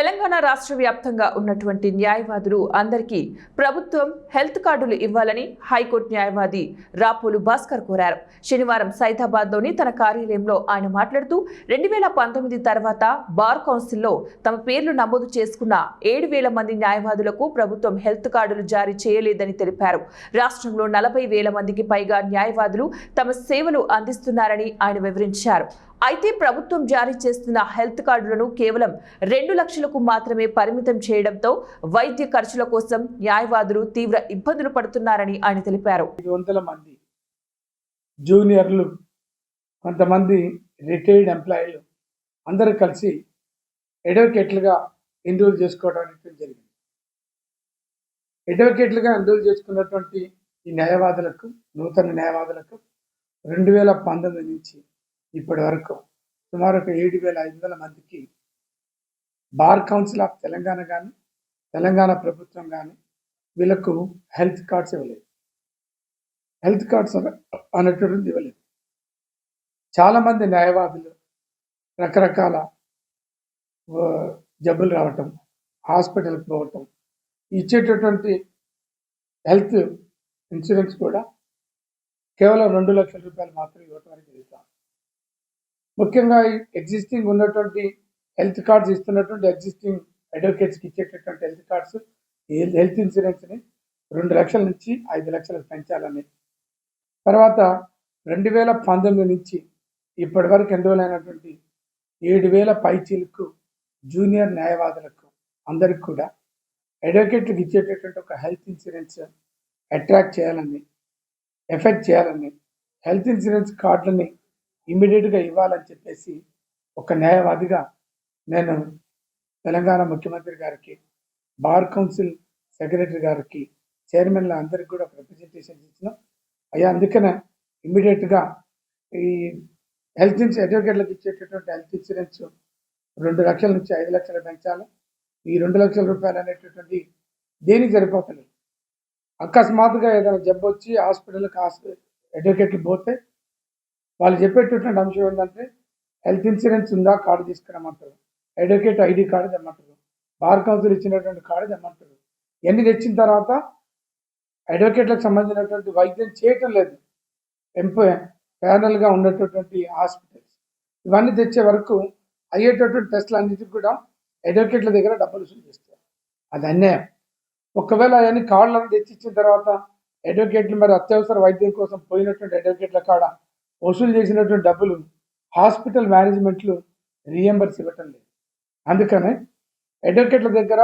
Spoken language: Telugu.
తెలంగాణ రాష్ట్ర వ్యాప్తంగా ఉన్నటువంటి న్యాయవాదులు అందరికీ ప్రభుత్వం హెల్త్ కార్డులు ఇవ్వాలని హైకోర్టు న్యాయవాది రాపోలు భాస్కర్ కోరారు. శనివారం సైదాబాద్లోని తన కార్యాలయంలో ఆయన మాట్లాడుతూ రెండు వేల పంతొమ్మిది తర్వాత బార్ కౌన్సిల్లో తమ పేర్లు నమోదు చేసుకున్న ఏడు వేల మంది న్యాయవాదులకు ప్రభుత్వం హెల్త్ కార్డులు జారీ చేయలేదని తెలిపారు. రాష్ట్రంలో నలభై వేల మందికి పైగా న్యాయవాదులు తమ సేవలు అందిస్తున్నారని ఆయన వివరించారు. అయితే ప్రభుత్వం జారీ చేస్తున్న హెల్త్ కార్డులను కేవలం రెండు లక్షలకు మాత్రమే పరిమితం చేయడంతో వైద్య ఖర్చుల కోసం న్యాయవాదులు తీవ్ర ఇబ్బందులు పడుతున్నారని ఆయన తెలిపారు. ఐదు వందల మంది జూనియర్లు కొంతమంది రిటైర్డ్ ఎంప్లాయీలు అందరూ కలిసి అడ్వకేట్లుగా ఎన్రోల్ చేసుకోవడం జరిగింది. అడ్వకేట్లుగా ఎన్రోల్ చేసుకున్నటువంటి ఈ న్యాయవాదులకు నూతన న్యాయవాదులకు రెండు వేల పంతొమ్మిది నుంచి ఇప్పటి వరకు సుమారు ఒక ఏడు వేల ఐదు వందల మందికి బార్ కౌన్సిల్ ఆఫ్ తెలంగాణ కానీ తెలంగాణ ప్రభుత్వం కానీ వీళ్ళకు హెల్త్ కార్డ్స్ ఇవ్వలేదు. హెల్త్ కార్డ్స్ అన- అనేటువంటిది ఇవ్వలేదు. చాలామంది న్యాయవాదులు రకరకాల జబ్బులు రావటం హాస్పిటల్కి పోవటం ఇచ్చేటటువంటి హెల్త్ ఇన్సూరెన్స్ కూడా కేవలం రెండు లక్షల రూపాయలు మాత్రం ఇవ్వటానికి అనేది ముఖ్యంగా ఎగ్జిస్టింగ్ ఉన్నటువంటి హెల్త్ కార్డ్స్ ఇస్తున్నటువంటి ఎగ్జిస్టింగ్ అడ్వకేట్స్కి ఇచ్చేటటువంటి హెల్త్ కార్డ్స్ హెల్త్ ఇన్సూరెన్స్ని రెండు లక్షల నుంచి ఐదు లక్షలకు పెంచాలని. తర్వాత రెండు వేల పంతొమ్మిది నుంచి ఇప్పటి వరకు ఎన్రోల్ అయినటువంటి ఏడు వేల పైచీలకు జూనియర్ న్యాయవాదులకు అందరికి కూడా అడ్వకేట్లకు ఇచ్చేటటువంటి ఒక హెల్త్ ఇన్సూరెన్స్ అట్రాక్ట్ చేయాలని ఎఫెక్ట్ చేయాలని హెల్త్ ఇన్సూరెన్స్ కార్డులని ఇమ్మీడియట్గా ఇవ్వాలని చెప్పేసి ఒక న్యాయవాదిగా నేను తెలంగాణ ముఖ్యమంత్రి గారికి బార్ కౌన్సిల్ సెక్రటరీ గారికి చైర్మన్ల అందరికి కూడా రిప్రజెంటేషన్ ఇచ్చిన. అయ్యా అందుకనే ఇమ్మీడియట్గా ఈ హెల్త్ ఇన్సూరెన్స్ అడ్వకేట్లకు ఇచ్చేటటువంటి హెల్త్ ఇన్సూరెన్స్ రెండు లక్షల నుంచి ఐదు లక్షలు పెంచాలి. ఈ రెండు లక్షల రూపాయలు అనేటటువంటి దేనికి సరిపోతలేదు? అకస్మాత్తుగా ఏదైనా జబ్బు వచ్చి హాస్పిటల్కి హాస్పిటల్ అడ్వకేట్లు పోతే వాళ్ళు చెప్పేటటువంటి అంశం ఏంటంటే హెల్త్ ఇన్సూరెన్స్ ఉందా కార్డు తీసుకురమ్మంటారు. అడ్వకేట్ ఐడి కార్డు తెమ్మంటారు. బార్ కౌన్సిల్ ఇచ్చినటువంటి కార్డు తెమ్మంటారు. ఎన్ని తెచ్చిన తర్వాత అడ్వకేట్లకు సంబంధించినటువంటి వైద్యం చేయటం లేదు. ఎంప ప్యానల్గా ఉన్నటువంటి హాస్పిటల్స్. ఇవన్నీ తెచ్చే వరకు అయ్యేటటువంటి టెస్ట్లు అన్నిటికి కూడా అడ్వకేట్ల దగ్గర డబ్బులు వసూలు చేస్తారు. అది అన్యాయం. ఒకవేళ అవన్నీ కార్డులను తెచ్చిచ్చిన తర్వాత అడ్వకేట్లు మరి అత్యవసర వైద్యం కోసం పోయినటువంటి అడ్వకేట్ల కాడ వసూలు చేసినటువంటి డబ్బులు హాస్పిటల్ మేనేజ్మెంట్లు రీఎంబర్స్ ఇవ్వటం లేదు. అందుకనే అడ్వకేట్ల దగ్గర